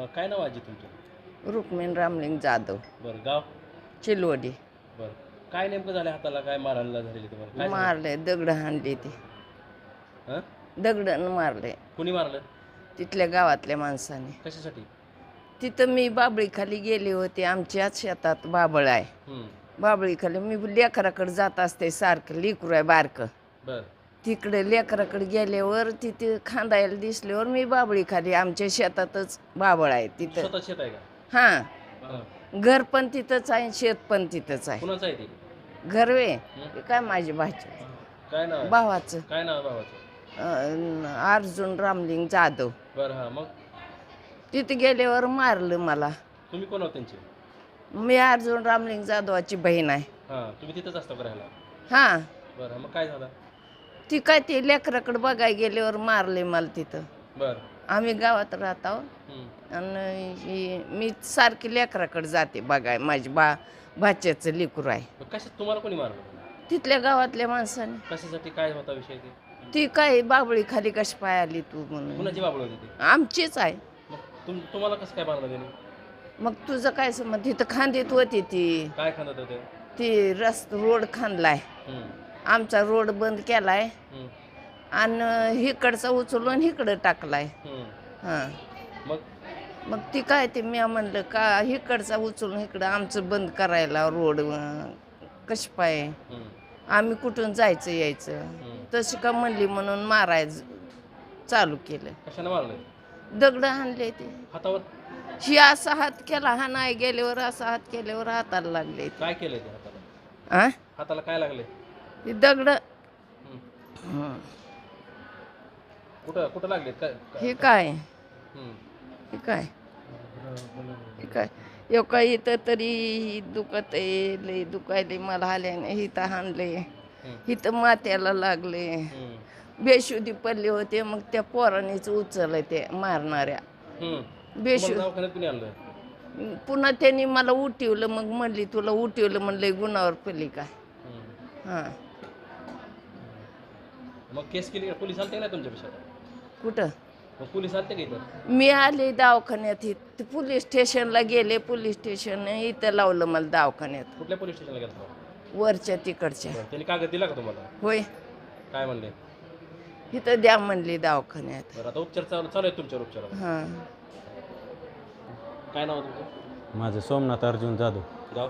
अं, काय नाव आजी तुमचं? रुक्मिण रामलिंग जाधव. बरं गाव? चिलवडी बरं. काय नेमकं झालं हाताला? काय मारायला झालेली तुम्हाला काय झालं? मारले दगड हाणले ते. हं? दगडन मारले कुणी मारलं? तिथल्या गावातल्या माणसाने. कशासाठी? तिथं मी बाबळीखाली गेले होते. आमच्याच शेतात बाबळ आहे. हं, बाबळीखाली मी लेकराकडे जात असते सारखं लेकरू आहे बारकं. बरं. तिकडे लेकराकडे गेल्यावर तिथे खांदायला दिसल्यावर मी बाबळीखाली आमच्या शेतातच बाबळ आहे तिथं. स्वतः शेत आहे का? हां. घर पण तिथंच आहे शेत पण तिथंच आहे. कुणाचं आहे ते? घर वे? हे? काय माझी भाची काय नाव आहे? भावाचं. काय नाव आहे भावाचं? अं, अर्जुन रामलिंग जाधव. बरं हां मग? तिथे गेल्यावर मारलं मला. तुम्ही कोण आहोत त्यांचे? मी अर्जुन रामलिंग जाधवाची बहीण आहे. हां तुम्ही तिथंच असता का राहायला हां. बरं मग काय झालं? ती काय ते लेकराकडे बघायला गेल्यावर मारले मला तिथं. बरं. आम्ही गावात राहतो. हं, आणि ही- मी सारखी लेकराकडे जाते बघाय माझी बा भाच्याचं लेकरू आहे. मग कशा तुम्हाला कोणी मारलं तिथल्या गावातल्या माणसाने. कशासाठी? काय होता विषय ते? ती काय बाबळी खाली कशी पाय आली तू म्हणून. कुणाची बाबळ होती ती? आमचीच आहे. मग तुम तुम्हाला कसं काय मारलं त्याने? मग तुझं काय समज तिथं खांदीत होती ती. काय खांदत होते? ती रस्त रोड खांदलाय. आमचा रोड बंद केलाय. हं, आणि हिकडचा उचलून हिकडं टाकलाय. हं. हां. मग? मग ती काय ते मी म्हणलं का हिकडचा उचलून इकडं आमचं बंद करायला रोड कशी पाय? आम्ही कुठून जायचं यायचं. तशी का म्हणली म्हणून मारायचं चालू केलं. दगड आणले ते. हातावर? ही असा हात केला हा नाही गेल्यावर असा हात केल्यावर हाताला लागले काय आ? हाताला काय लागले ते दगड. हं. कुठं कुठं लागले काय काय- हे काय? हं, हे काय? हे काय? यो काय इथं तरी दुखत आहे लय दुखायले मला आल्याने इथं हाणले. हं, इथं मात्याला लागले. हं, बेशुद्धी पडले होते मग त्या पोरांनीच उचललं ते मारणाऱ्या. हं. दवाखान्यात कुणी आणलं पुन्हा त्यांनी मला उठवलं मग म्हणली तुला उठवलं म्हणलं गुणावर पडली काय हं. हां. मग केस केली का? पोलीस आलते का नाही तुमच्या पेशाला कुठं? मग पोलीस आलते का इथं? मी आले दवाखान्यात इथं पोलीस स्टेशनला गेले पोलीस स्टेशन इथं लावलं मला दवाखान्यात. कुठल्या पोलीस स्टेशनला गेला वरच्या तिकडच्या. त्यांनी कागद दिला का तुम्हाला? होय. काय म्हणले? इथं द्या म्हणली दवाखान्यात. बरं आता उपचार चालू चालू आहे तुमच्यावर उपचार हां. काय नाव आहे तुमचं? माझं सोमनाथ अर्जुन जाधव. गाव?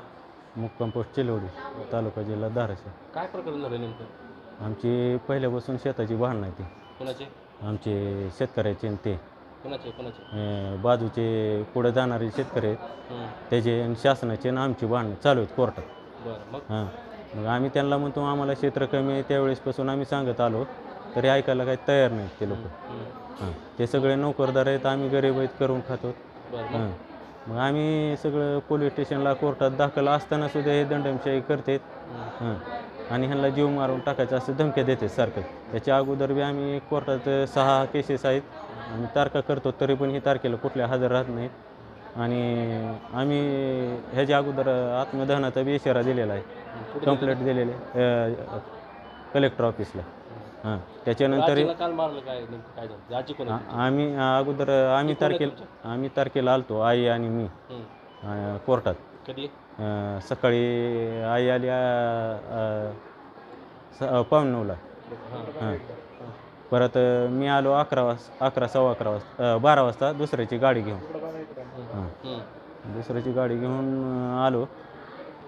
मुक्काम पोस्ट चिलवडी तालुका जिल्हा धाराशिव. काय प्रकरण झालं नेमकं? आमची पहिल्यापासून शेताची भांडणं आहे ती. कोणाचे? आमचे शेतकऱ्याचे आणि ते. कोणाचे कोणाचे? अं, बाजूचे पुढे जाणारे शेतकरी आहेत. हं, त्याचे आणि शासनाचे आणि आमची भांडणं चालू आहेत कोर्टात. बरं मग? हां. मग आम्ही त्यांना म्हणतो आम्हाला क्षेत्र कमी आहे त्यावेळेसपासून आम्ही सांगत आलो तरी ऐकायला काही तयार नाहीत ते लोक. हं, हां. ते सगळे नोकरदार आहेत आम्ही गरीब आहेत करून खातो. बरं मग? हां. मग आम्ही सगळं पोलीस स्टेशनला कोर्टात दाखल असताना सुद्धा हे दंडमशाही करतात. हं, हां. आणि ह्यांना जीव मारून टाकायचं असं धमक्या देते सारखं. त्याच्या अगोदर बी आम्ही कोर्टात सहा केसेस आहेत. आम्ही तारखा करतो तरी पण ही तारखेला कुठल्या हजर राहत नाहीत. आणि आम्ही ह्याच्या अगोदर आत्मदहनाचा बी इशारा दिलेला आहे. कंप्लेंट दिलेली? आहे. कलेक्टर ऑफिसला हां त्याच्यानंतर आम्ही अगोदर आम्ही तारखेला आम्ही तारखेला आलतो आई आणि मी. कोर्टात. कधी? सकाळी आई आली पावणे नऊला हां. परत मी आलो अकरा वाजता अकरा सव्वा अकरा वाजता बारा वाजता दुसऱ्याची गाडी घेऊन. हां. दुसऱ्याची गाडी घेऊन आलो.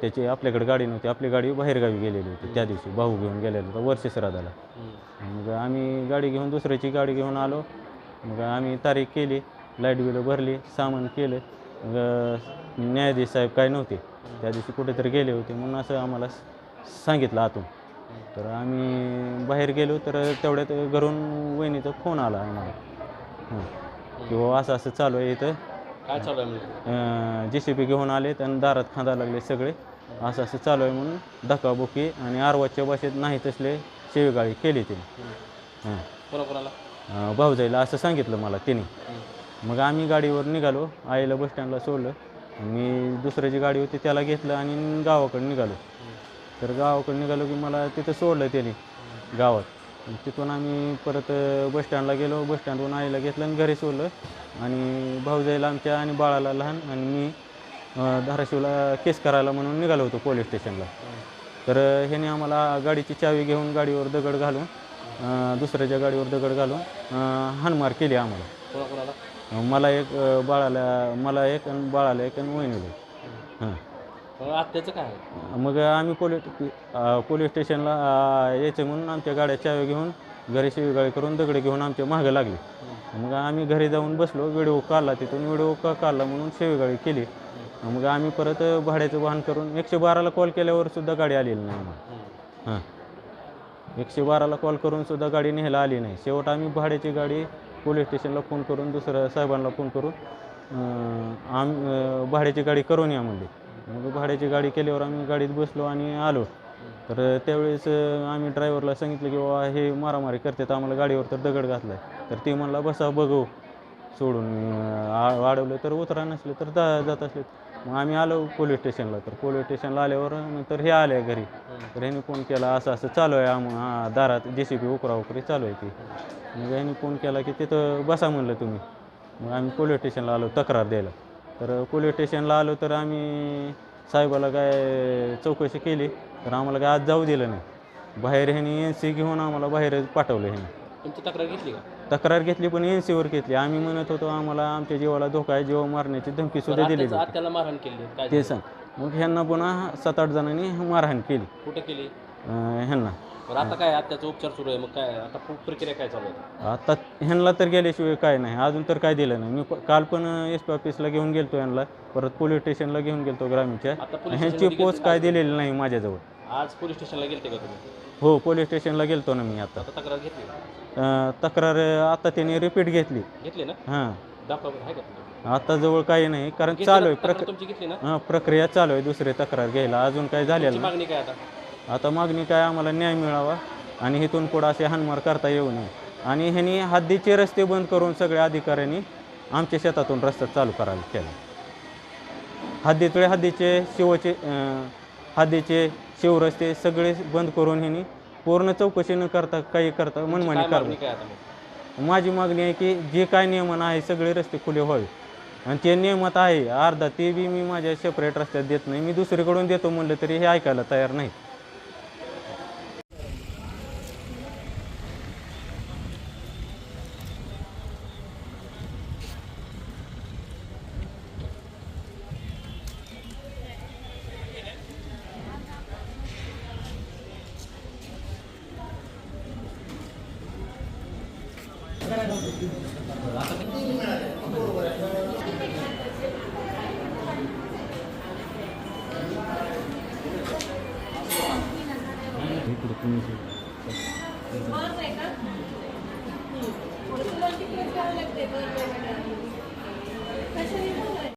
त्याची आपल्याकडे गाडी नव्हती. आपली गाडी बाहेरगावी गेलेली होती. त्या दिवशी भाऊ घेऊन गेलेला होता वर्ष श्राद्धाला. हं, मग आम्ही गाडी घेऊन दुसऱ्याची गाडी घेऊन आलो. मग आम्ही तारीख केली. लाइट बिलं भरली सामान केलं. न्यायाधीश साहेब काय नव्हते त्या दिवशी कुठेतरी गेले होते म्हणून असं आम्हाला सांगितलं आतून. तर आम्ही बाहेर गेलो तर तेवढ्यात घरून वहिनीचा फोन आला आम्हाला. हं. की बाबा असं असं चालू आहे इथं. काय चालू आहे म्हणजे? जे सी बी घेऊन आले आणि दारात खांदा लागले सगळे. असं असं चालू आहे म्हणून धक्काबुक्की आणि आरवाच्या भाषेत नाही तसले शेवेगाळी केली तिने. हां. अं, भाऊजाईला असं सांगितलं मला तिने. मग आम्ही गाडीवर निघालो आईला बस स्टँडला सोडलं. मी दुसऱ्याची गाडी होती त्याला घेतलं आणि गावाकडे निघालो. तर गावाकडे निघालो की मला तिथं सोडलं त्याने गावात. तिथून आम्ही परत बस स्टँडला गेलो. बस स्टँडवरून आईला घेतलं आणि घरी सोडलं. आणि भाऊजाईला आमच्या आणि बाळाला लहान आणि मी धाराशिवला केस करायला म्हणून निघालो होतो पोलीस स्टेशनला तर ह्याने आम्हाला गाडीची चावी घेऊन गाडीवर दगड घालून दुसऱ्याच्या गाडीवर दगड घालून हाणमार केली आम्हाला. कोणाला मला एक अं, बाळाला मला एक आणि बाळाला एक आणि वहिनीला. हां. आत्याचं काय? आहे मग आम्ही पोलीस अं, पोलीस स्टेशनला अं, यायचं म्हणून आमच्या गाड्या चावी घेऊन घरी शिवीगाळी करून दगड घेऊन आमच्या मागं लागली. मग आम्ही घरी जाऊन बसलो व्हिडिओ काढला तिथून व्हिडिओ का काढला म्हणून शिवीगाळी केली. मग आम्ही परत भाड्याचं वाहन करून एकशे बाराला कॉल केल्यावर सुद्धा गाडी आलेली नाही आम्हाला. हां. एकशे बाराला कॉल करून सुद्धा गाडी न्यायला आली नाही. शेवट आम्ही भाड्याची गाडी पोलीस स्टेशनला फोन करून दुसऱ्या साहेबांना फोन करून आम भाड्याची गाडी करून या म्हणले. मग भाड्याची गाडी केल्यावर आम्ही गाडीत बसलो आणि आलो. तर त्यावेळेस आम्ही ड्रायव्हरला सांगितलं की बाबा हे मारामारी करतात आम्हाला गाडीवर तर दगड घातलाय. तर ती म्हणला बसा बघू. सोडून आ- वाढवलं. तर उतरा नसले तर जा जात असले. मग आम्ही आलो पोलीस स्टेशनला. तर पोलीस स्टेशनला आल्यावर नंतर हे आले घरी. तर ह्यांनी फोन केला असं असं चालू आहे आम हा, दारात जे सी बी उकरा उकरी चालू आहे ती. मग ह्यांनी फोन केला की तिथं बसा म्हणलं तुम्ही. मग आम्ही पोलीस स्टेशनला आलो तक्रार द्यायला. तर पोलीस स्टेशनला आलो तर आम्ही साहेबाला काय चौकशी केली. तर आम्हाला काय आज जाऊ दिलं नाही. बाहेर ह्यांनी एन सी घेऊन आम्हाला बाहेर पाठवलं ह्यांनी. तुमची तक्रार घेतली का? तक्रार घेतली पण एन सीवर घेतली. आम्ही म्हणत होतो आम्हाला आमच्या जीवाला धोका आहे जीवा मारण्याची धमकी सुद्धा आत्याचं होती. आत्याला मारहाण केली. काय ते? सांग. मग ह्यांना पुन्हा सात आठ जणांनी मारहाण केली. कुठे केली? अं, ह्यांना. बरं आता काय आत्याचा उपचार सुरू आहे मग काय? आता पु- प्रक्रिया काय चालू आहे? आता ह्यांना तर गेल्याशिवाय काय नाही. अजून तर काय दिलं नाही. मी प- काल पण एस पी ऑफिसला घेऊन गेलतो यांना परत पोलीस स्टेशनला घेऊन गेलतो ग्रामीणच्या. आता पोलीस ह्यांची स्टेशनमध्ये पोच काय? दिलेली नाही माझ्याजवळ. आज पोलीस स्टेशनला गेलते का तुम्ही? हो पोलीस स्टेशनला गेलतो ना मी आता. आता तक्रार घेतली तक्रार आता त्यांनी रिपीट घेतली. घेतली ना? हां. डॉक्टर आहे का तुमच्याकडे? आता जवळ काही नाही कारण घेतली चालू ना? आहे तक्रार प्रक तुमची घेतली ना? हां प्रक्रिया चालू आहे दुसरी तक्रार घ्यायला. अजून काय झालेलं नाही. मागणी काय आता? आता मागणी काय आम्हाला न्याय मिळावा आणि इथून पुढं असे हानमार करता येऊ नये. आणि ह्यांनी हद्दीचे रस्ते बंद करून सगळ्या अधिकाऱ्यांनी आमच्या शेतातून रस्ता चालू करायला केला. हद्दीतले हद्दीचे शिवचे अं, हद्दीचे शिवरस्ते सगळे बंद करून ह्यांनी पूर्ण चौकशी न करता काही करता मनमानी काय आता मग? माझी मागणी आहे की जे काय नियमन आहे सगळे रस्ते खुले व्हावे. आणि ते नियमात आहे अर्धा ते बी मी माझ्या सेपरेट रस्त्यात देत नाही. मी दुसरीकडून देतो म्हणलं तरी हे ऐकायला तयार नाही. बस तिकडेच करावं लागते